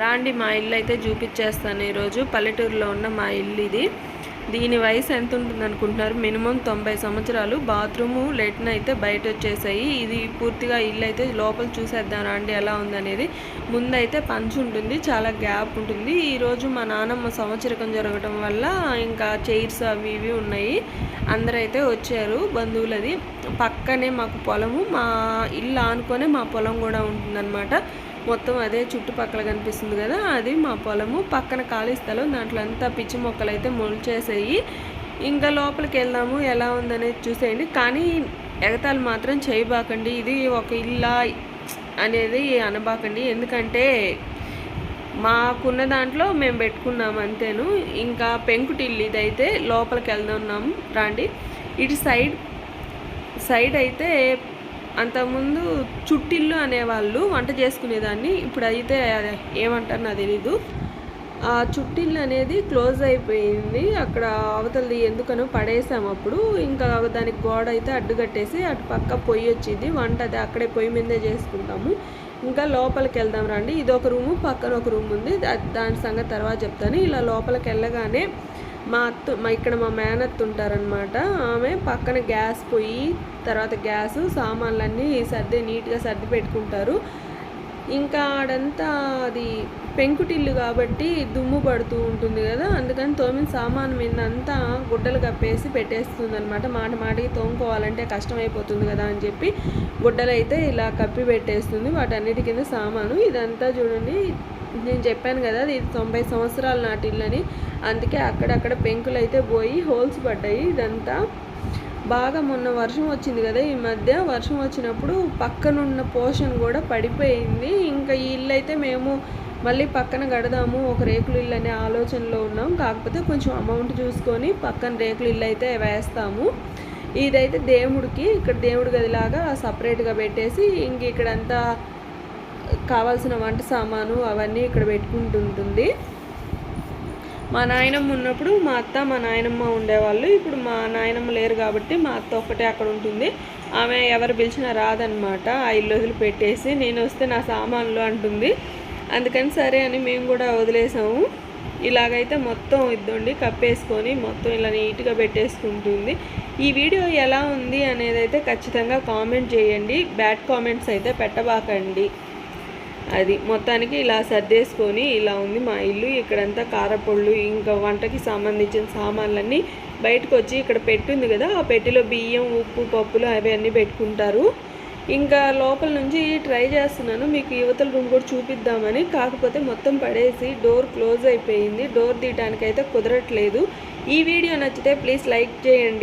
రాండి మా ఇల్లు అయితే చూపించేస్తాను ఈరోజు. పల్లెటూరులో ఉన్న మా ఇల్లు ఇది దీని వయసు ఎంత ఉంటుంది అనుకుంటున్నారు మినిమం తొంభై సంవత్సరాలు. బాత్రూము లెట్న్ అయితే బయట వచ్చేసాయి ఇది పూర్తిగా ఇల్లు అయితే లోపల చూసేద్దాం రాండి ఎలా ఉందనేది. ముందైతే పంచ్ ఉంటుంది చాలా గ్యాప్ ఉంటుంది. ఈరోజు మా నాన్నమ్మ సంవత్సరకం జరగడం వల్ల ఇంకా చైర్స్ అవి ఇవి ఉన్నాయి. అందరూ అయితే వచ్చారు బంధువులది. పక్కనే మాకు పొలము. మా ఇల్లు ఆనుకొనే మా పొలం కూడా ఉంటుందన్నమాట. మొత్తం అదే చుట్టుపక్కల కనిపిస్తుంది కదా అది మా పొలము. పక్కన ఖాళీ స్థలం దాంట్లో అంతా పిచ్చి మొక్కలు అయితే మొలిచేసాయి. ఇంకా లోపలికి వెళ్దాము ఎలా ఉందనేది చూసేయండి. కానీ ఎగతాలు మాత్రం చేయబాకండి. ఇది ఒక ఇల్లా అనేది అనబాకండి. ఎందుకంటే మాకున్న దాంట్లో మేము పెట్టుకున్నాం అంతేను. ఇంకా పెంకుటిల్లు ఇదైతే లోపలికి వెళ్దాం రాండి. ఇటు సైడ్ సైడ్ అయితే అంతకుముందు చుట్టిల్లు అనేవాళ్ళు వంట చేసుకునేదాన్ని. ఇప్పుడు అయితే ఏమంటారు నాకు తెలీదు. ఆ చుట్టిల్లు అనేది క్లోజ్ అయిపోయింది. అక్కడ అవతలది ఎందుకనో పడేసాం అప్పుడు. ఇంకా దానికి గోడ అయితే అడ్డుకట్టేసి అటు పక్క పొయ్యి వచ్చింది. వంట అది అక్కడే పొయ్యి మీదే చేసుకుంటాము. ఇంకా లోపలికి వెళ్దాం రండి. ఇది ఒక రూము పక్కన ఒక రూమ్ ఉంది. దాని సంగతి తర్వాత చెప్తాను. ఇలా లోపలికి వెళ్ళగానే మా అత్త మా ఇక్కడ మా మేనత్త ఉంటారనమాట ఆమె పక్కన గ్యాస్ పొయ్యి తర్వాత గ్యాస్ సామాన్లన్నీ సర్ది నీట్గా సర్ది పెట్టుకుంటారు. ఇంకా ఆడంతా అది పెంకుటిల్లు కాబట్టి దుమ్ము పడుతూ ఉంటుంది కదా అందుకని తోమిన సామాను మీద అంతా గుడ్డలు కప్పేసి పెట్టేస్తుంది అనమాట మాట మాటకి తోముకోవాలంటే కష్టమైపోతుంది కదా అని చెప్పి గుడ్డలు అయితే ఇలా కప్పి పెట్టేస్తుంది. వాటన్నిటి కింద సామాను. ఇదంతా చూడండి నేను చెప్పాను కదా ఇది తొంభై సంవత్సరాల నాటి ఇల్లని. అందుకే అక్కడక్కడ పెంకులు అయితే పోయి హోల్స్ పడ్డాయి ఇదంతా. బాగా మొన్న వర్షం వచ్చింది కదా ఈ మధ్య వర్షం వచ్చినప్పుడు పక్కనున్న పోర్షన్ కూడా పడిపోయింది. ఇంకా ఈ ఇల్లు అయితే మేము మళ్ళీ పక్కన కడదాము ఒక రేకులు ఇల్లు అనే ఆలోచనలో ఉన్నాం. కాకపోతే కొంచెం అమౌంట్ చూసుకొని పక్కన రేకులు ఇల్లు అయితే వేస్తాము. ఇదైతే దేవుడికి ఇక్కడ దేవుడి గదిలాగా సపరేట్గా పెట్టేసి ఇంక ఇక్కడంతా కావాల్సిన వంట సామాను అవన్నీ ఇక్కడ పెట్టుకుంటుంటుంది. మా నాయనమ్మ ఉన్నప్పుడు మా అత్త మా నాయనమ్మ ఉండేవాళ్ళు. ఇప్పుడు మా నాయనమ్మ లేరు కాబట్టి మా అత్త ఒక్కటే అక్కడ ఉంటుంది. ఆమె ఎవరు పిలిచినా రాదనమాట ఆ ఇల్లు వదిలి పెట్టేసి నేను వస్తే నా సామాన్లు అంటుంది. అందుకని సరే అని మేము కూడా వదిలేసాము. ఇలాగైతే మొత్తం ఇద్దండి కప్పేసుకొని మొత్తం ఇలా నీట్గా పెట్టేసుకుంటుంది. ఈ వీడియో ఎలా ఉంది అనేది అయితే ఖచ్చితంగా కామెంట్ చేయండి. బ్యాడ్ కామెంట్స్ అయితే పెట్టబాకండి. అది మొత్తానికి ఇలా సర్దేసుకొని ఇలా ఉంది మా ఇల్లు. ఇక్కడంతా కారపొళ్ళు ఇంకా వంటకి సంబంధించిన సామాన్లన్నీ బయటకు వచ్చి ఇక్కడ పెట్టుంది కదా ఆ పెట్టిలో బియ్యం ఉప్పు పప్పులు అవి అన్నీ పెట్టుకుంటారు. ఇంకా లోపల నుంచి ట్రై చేస్తున్నాను మీకు యువతల రూమ్ కూడా చూపిద్దామని. కాకపోతే మొత్తం పడేసి డోర్ క్లోజ్ అయిపోయింది. డోర్ తీయడానికైతే కుదరట్లేదు. ఈ వీడియో నచ్చితే ప్లీజ్ లైక్ చేయండి.